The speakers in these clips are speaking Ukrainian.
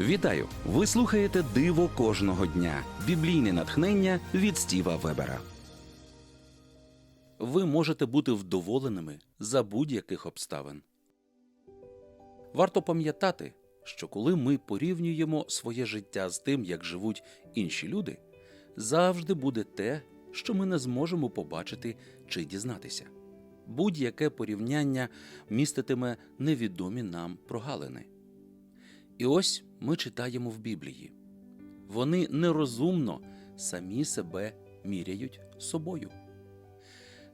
Вітаю! Ви слухаєте Диво кожного дня. Біблійне натхнення від Стіва Вебера. Ви можете бути вдоволеними за будь-яких обставин. Варто пам'ятати, що коли ми порівнюємо своє життя з тим, як живуть інші люди, завжди буде те, що ми не зможемо побачити чи дізнатися. Будь-яке порівняння міститиме невідомі нам прогалини. І ось ми читаємо в Біблії. Вони нерозумно самі себе міряють собою.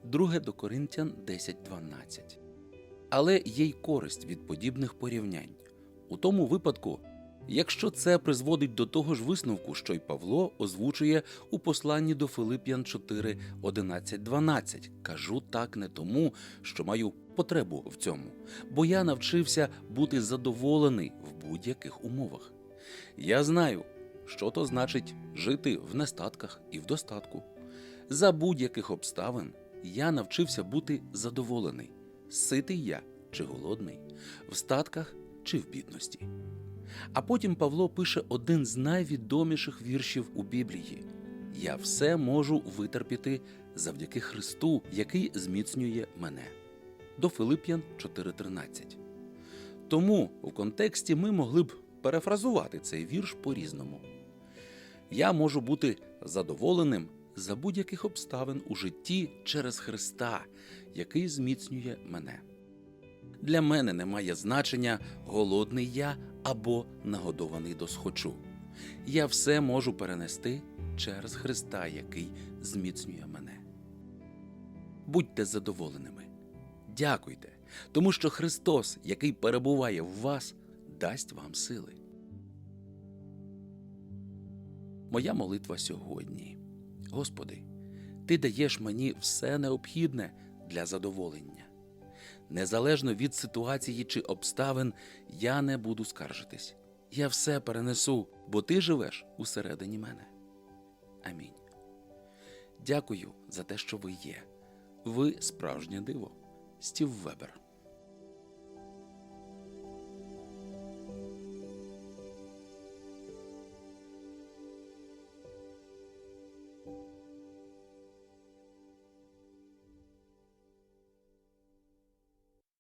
Друге до Коринтян 10.12. Але є й користь від подібних порівнянь. У тому випадку, якщо це призводить до того ж висновку, що й Павло озвучує у посланні до Филип'ян 4, 11, 12. Кажу так не тому, що маю потребу в цьому, бо я навчився бути задоволений в будь-яких умовах. Я знаю, що то значить жити в нестатках і в достатку. За будь-яких обставин я навчився бути задоволений, ситий я чи голодний, в статках чи в бідності. А потім Павло пише один з найвідоміших віршів у Біблії: Я все можу витерпіти завдяки Христу, який зміцнює мене. До Филип'ян 4.13. Тому в контексті ми могли б перефразувати цей вірш по-різному. Я можу бути задоволеним за будь-яких обставин у житті через Христа, який зміцнює мене. Для мене немає значення голодний я або нагодований досхочу. Я все можу перенести через Христа, який зміцнює мене. Будьте задоволеними. Дякуйте, тому що Христос, який перебуває в вас, дасть вам сили. Моя молитва сьогодні. Господи, Ти даєш мені все необхідне для задоволення. Незалежно від ситуації чи обставин, я не буду скаржитись. Я все перенесу, бо ти живеш усередині мене. Амінь. Дякую за те, що ви є. Ви справжнє диво. Стів Вебер.